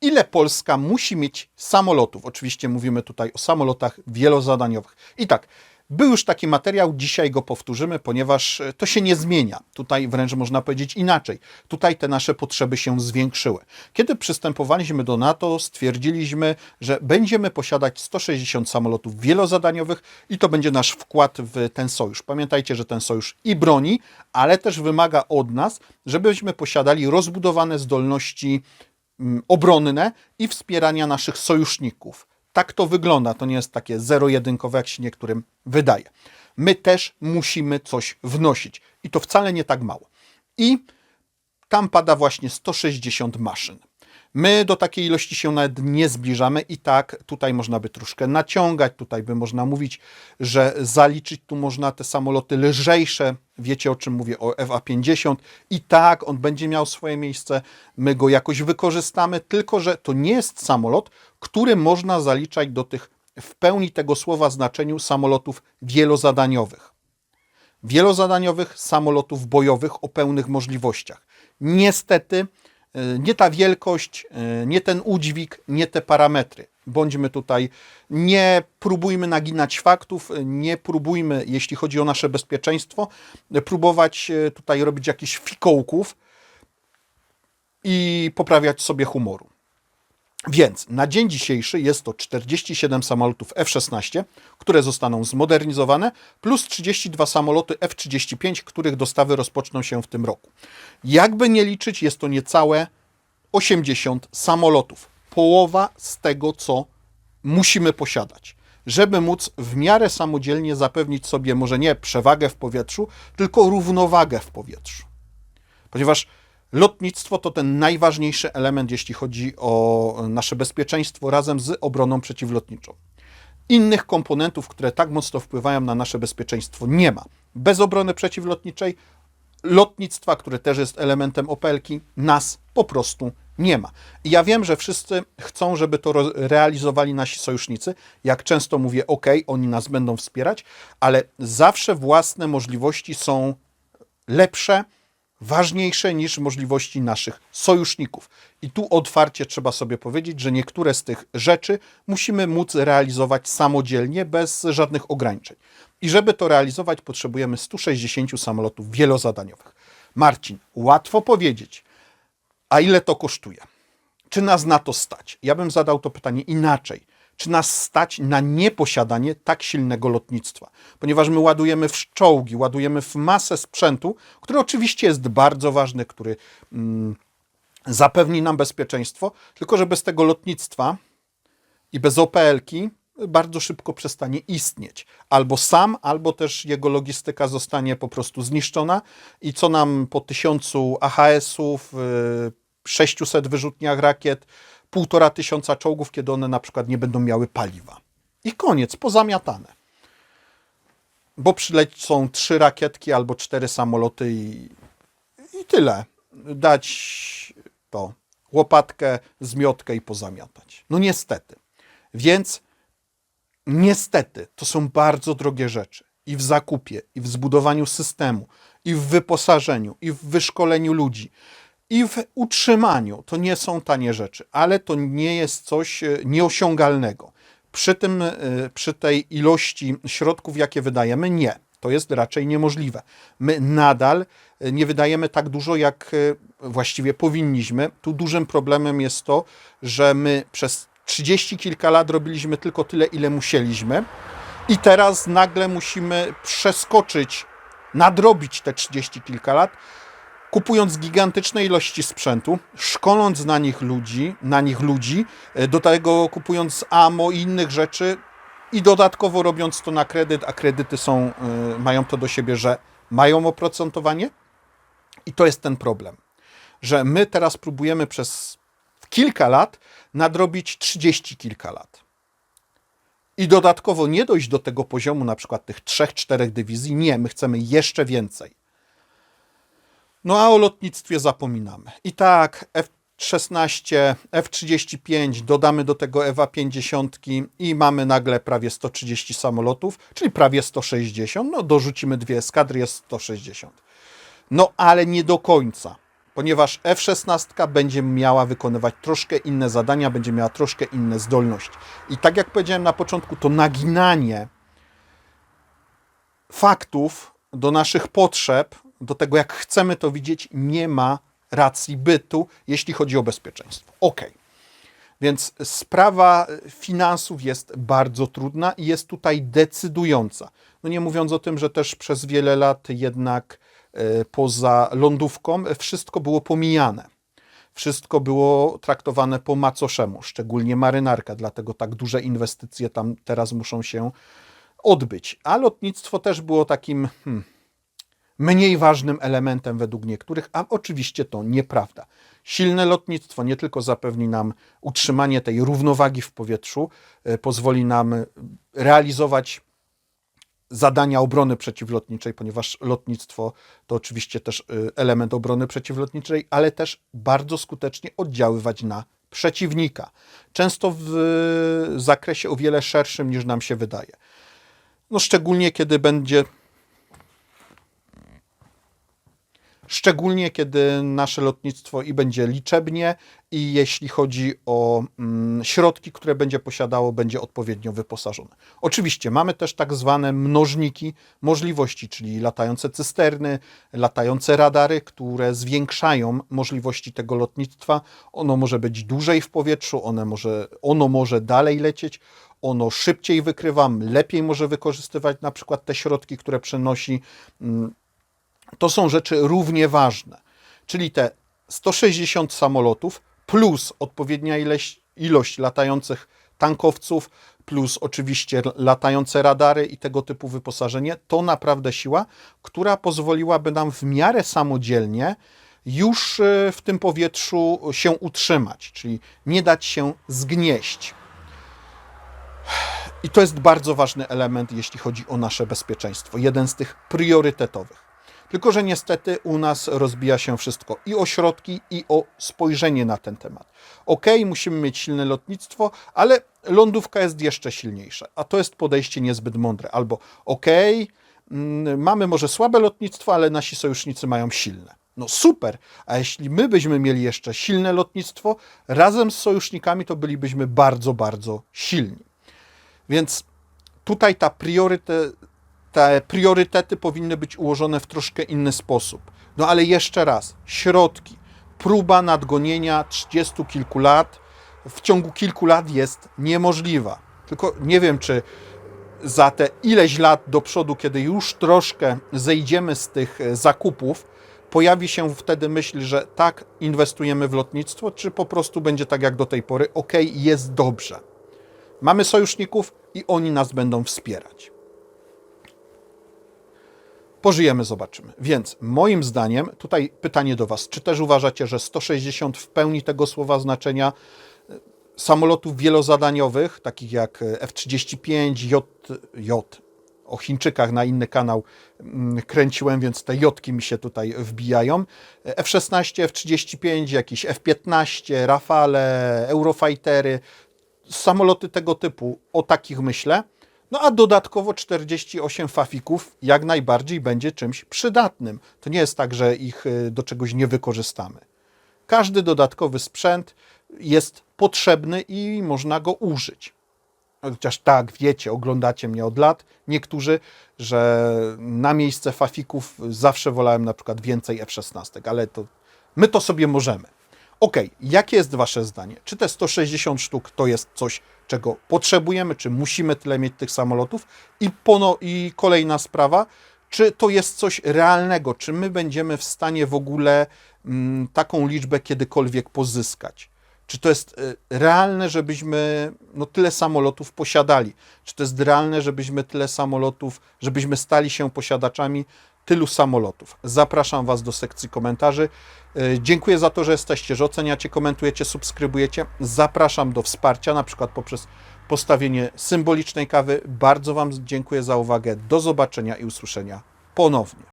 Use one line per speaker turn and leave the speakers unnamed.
ile Polska musi mieć samolotów. Oczywiście mówimy tutaj o samolotach wielozadaniowych. I tak, był już taki materiał, dzisiaj go powtórzymy, ponieważ e, to się nie zmienia. Tutaj wręcz można powiedzieć inaczej. Tutaj te nasze potrzeby się zwiększyły. Kiedy przystępowaliśmy do NATO, stwierdziliśmy, że będziemy posiadać 160 samolotów wielozadaniowych i to będzie nasz wkład w ten sojusz. Pamiętajcie, że ten sojusz i broni, ale też wymaga od nas, żebyśmy posiadali rozbudowane zdolności obronne i wspierania naszych sojuszników. Tak to wygląda. To nie jest takie zero-jedynkowe, jak się niektórym wydaje. My też musimy coś wnosić i to wcale nie tak mało. I tam pada właśnie 160 maszyn. My do takiej ilości się nawet nie zbliżamy i tak tutaj można by troszkę naciągać, tutaj by można mówić, że zaliczyć tu można te samoloty lżejsze, wiecie o czym mówię, o FA-50 i tak on będzie miał swoje miejsce, my go jakoś wykorzystamy, tylko że to nie jest samolot, który można zaliczać do tych w pełni tego słowa znaczeniu samolotów wielozadaniowych. Wielozadaniowych samolotów bojowych o pełnych możliwościach. Niestety, nie ta wielkość, y, nie ten udźwig, nie te parametry. Bądźmy tutaj, nie próbujmy naginać faktów, y, nie próbujmy, jeśli chodzi o nasze bezpieczeństwo, próbować tutaj robić jakichś fikołków i poprawiać sobie humoru. Więc na dzień dzisiejszy jest to 47 samolotów F-16, które zostaną zmodernizowane, plus 32 samoloty F-35, których dostawy rozpoczną się w tym roku. Jakby nie liczyć, jest to niecałe 80 samolotów. Połowa z tego, co musimy posiadać, żeby móc w miarę samodzielnie zapewnić sobie może nie przewagę w powietrzu, tylko równowagę w powietrzu ponieważ lotnictwo to ten najważniejszy element, jeśli chodzi o nasze bezpieczeństwo razem z obroną przeciwlotniczą. Innych komponentów, które tak mocno wpływają na nasze bezpieczeństwo, nie ma. Bez obrony przeciwlotniczej, lotnictwa, które też jest elementem opelki, nas po prostu nie ma. I ja wiem, że wszyscy chcą, żeby to realizowali nasi sojusznicy. Jak często mówię, OK, oni nas będą wspierać, ale zawsze własne możliwości są lepsze, ważniejsze niż możliwości naszych sojuszników. I tu otwarcie trzeba sobie powiedzieć, że niektóre z tych rzeczy musimy móc realizować samodzielnie, bez żadnych ograniczeń. I żeby to realizować, potrzebujemy 160 samolotów wielozadaniowych. Marcin, łatwo powiedzieć, a ile to kosztuje? Czy nas na to stać? Ja bym zadał to pytanie inaczej. Czy nas stać na nieposiadanie tak silnego lotnictwa? Ponieważ my ładujemy w czołgi, ładujemy w masę sprzętu, który oczywiście jest bardzo ważny, który mm, zapewni nam bezpieczeństwo, tylko że bez tego lotnictwa i bez OPL-ki bardzo szybko przestanie istnieć. Albo sam, albo też jego logistyka zostanie po prostu zniszczona i co nam po tysiącu AHS-ów, y, 600 wyrzutniach rakiet, półtora tysiąca czołgów, kiedy one na przykład nie będą miały paliwa. I koniec, pozamiatane. Bo przylecą trzy rakietki albo cztery samoloty i, i tyle. Dać to łopatkę, zmiotkę i pozamiatać. No niestety. Więc niestety to są bardzo drogie rzeczy. I w zakupie, i w zbudowaniu systemu, i w wyposażeniu, i w wyszkoleniu ludzi, i w utrzymaniu. To nie są tanie rzeczy, ale to nie jest coś e, nieosiągalnego. Przy, tym, e, przy tej ilości środków, jakie wydajemy, nie. To jest raczej niemożliwe. My nadal e, nie wydajemy tak dużo, jak właściwie powinniśmy. Tu dużym problemem jest to, że my przez 30 kilka lat robiliśmy tylko tyle, ile musieliśmy. I teraz nagle musimy przeskoczyć, nadrobić te 30 kilka lat, kupując gigantyczne ilości sprzętu, szkoląc na nich ludzi, na nich ludzi, e, do tego kupując ammo i innych rzeczy i dodatkowo robiąc to na kredyt, a kredyty są, y, mają to do siebie, że mają oprocentowanie i to jest ten problem, że my teraz próbujemy przez kilka lat nadrobić 30 kilka lat. I dodatkowo nie dojść do tego poziomu, na przykład tych 3-4 dywizji. Nie, my chcemy jeszcze więcej. No a o lotnictwie zapominamy. I tak F-16, F-35, dodamy do tego EWA-50 i mamy nagle prawie 130 samolotów, czyli prawie 160. No dorzucimy dwie eskadry, jest 160. No ale nie do końca, ponieważ F-16 będzie miała wykonywać troszkę inne zadania, będzie miała troszkę inne zdolności. I tak jak powiedziałem na początku, to naginanie faktów do naszych potrzeb, do tego jak chcemy to widzieć, nie ma racji bytu, jeśli chodzi o bezpieczeństwo. Ok. Więc sprawa finansów jest bardzo trudna i jest tutaj decydująca. No nie mówiąc o tym, że też przez wiele lat jednak e, poza lądówką wszystko było pomijane. Wszystko było traktowane po macoszemu, szczególnie marynarka, dlatego tak duże inwestycje tam teraz muszą się odbyć. A lotnictwo też było takim hmm, mniej ważnym elementem według niektórych, a oczywiście to nieprawda. Silne lotnictwo nie tylko zapewni nam utrzymanie tej równowagi w powietrzu, e, pozwoli nam realizować zadania obrony przeciwlotniczej, ponieważ lotnictwo to oczywiście też y, element obrony przeciwlotniczej, ale też bardzo skutecznie oddziaływać na przeciwnika. Często w zakresie o wiele szerszym niż nam się wydaje. No szczególnie kiedy będzie Szczególnie kiedy nasze lotnictwo i będzie liczebnie, i jeśli chodzi o mm, środki, które będzie posiadało, będzie odpowiednio wyposażone. Oczywiście mamy też tak zwane mnożniki możliwości, czyli latające cysterny, latające radary, które zwiększają możliwości tego lotnictwa. Ono może być dłużej w powietrzu, one może, ono może dalej lecieć, ono szybciej wykrywa, lepiej może wykorzystywać na przykład te środki, które przenosi. To są rzeczy równie ważne. Czyli te 160 samolotów plus odpowiednia ilość, ilość latających tankowców, plus oczywiście latające radary i tego typu wyposażenie, to naprawdę siła, która pozwoliłaby nam w miarę samodzielnie już e, w tym powietrzu się utrzymać, czyli nie dać się zgnieść. I to jest bardzo ważny element, jeśli chodzi o nasze bezpieczeństwo, jeden z tych priorytetowych. Tylko, że niestety u nas rozbija się wszystko i o środki, i o spojrzenie na ten temat. Ok, musimy mieć silne lotnictwo, ale lądówka jest jeszcze silniejsza, a to jest podejście niezbyt mądre. Albo ok, mm, mamy może słabe lotnictwo, ale nasi sojusznicy mają silne. No super, a jeśli my byśmy mieli jeszcze silne lotnictwo, razem z sojusznikami, to bylibyśmy bardzo, bardzo silni. Więc tutaj ta priorytet, te priorytety powinny być ułożone w troszkę inny sposób. No ale jeszcze raz, środki. Próba nadgonienia 30 kilku lat w ciągu kilku lat jest niemożliwa. Tylko nie wiem, czy za te ileś lat do przodu, kiedy już troszkę zejdziemy z tych zakupów, pojawi się wtedy myśl, że tak, inwestujemy w lotnictwo, czy po prostu będzie tak jak do tej pory, ok, jest dobrze. Mamy sojuszników i oni nas będą wspierać. Pożyjemy, zobaczymy. Więc moim zdaniem, tutaj pytanie do Was, czy też uważacie, że 160 w pełni tego słowa znaczenia e, samolotów wielozadaniowych, takich jak F-35, J, J, o Chińczykach na inny kanał mm, kręciłem, więc te jotki mi się tutaj wbijają. F-16, F-35, jakiś F-15, Rafale, Eurofightery, samoloty tego typu, o takich myślę. No a dodatkowo 48 fafików jak najbardziej będzie czymś przydatnym. To nie jest tak, że ich y, do czegoś nie wykorzystamy. Każdy dodatkowy sprzęt jest potrzebny i można go użyć. Chociaż tak, wiecie, oglądacie mnie od lat, niektórzy, że na miejsce fafików zawsze wolałem na przykład więcej F-16, ale to my to sobie możemy. Ok, jakie jest Wasze zdanie? Czy te 160 sztuk to jest coś, czego potrzebujemy, czy musimy tyle mieć tych samolotów? I, pono, I kolejna sprawa, czy to jest coś realnego? Czy my będziemy w stanie w ogóle mm, taką liczbę kiedykolwiek pozyskać? Czy to jest y, realne, żebyśmy no, tyle samolotów posiadali? Czy to jest realne, żebyśmy tyle samolotów, żebyśmy stali się posiadaczami tylu samolotów. Zapraszam Was do sekcji komentarzy. E, dziękuję za to, że jesteście, że oceniacie, komentujecie, subskrybujecie. Zapraszam do wsparcia, na przykład poprzez postawienie symbolicznej kawy. Bardzo Wam dziękuję za uwagę. Do zobaczenia i usłyszenia ponownie.